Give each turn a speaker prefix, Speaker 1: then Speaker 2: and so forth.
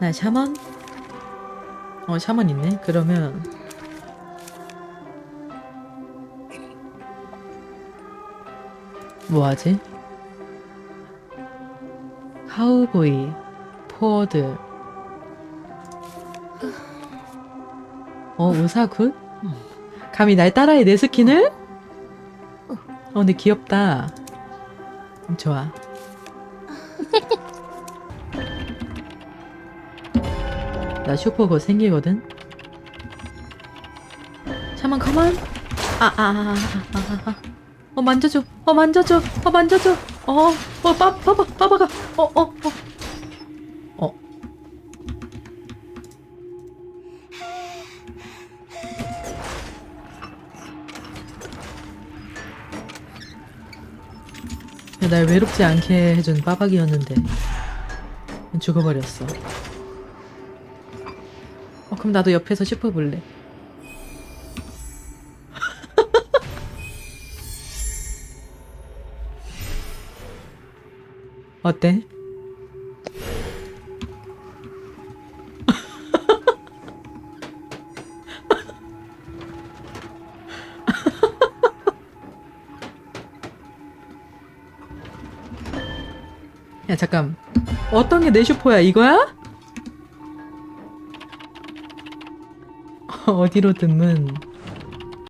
Speaker 1: 나 샤먼? 어 샤먼 있네 그러면 뭐하지? 카우보이 포워드 어 우사굿? 감히 날 따라해 내 스킨을? 어 근데 귀엽다 좋아 나 슈퍼 곧 생기거든. 샤먼 컴온 아아아아아 어 만져줘. 어 만져줘. 어 만져줘. 어어 빠 빠바 빠바가. 어어어. 어, 어. 어. 날 외롭지 않게 해준 빠박이었는데 죽어버렸어. 어, 그럼 나도 옆에서 슈퍼볼래. 어때? 야 잠깐 어떤 게 내 슈퍼야 이거야? 어디로 든은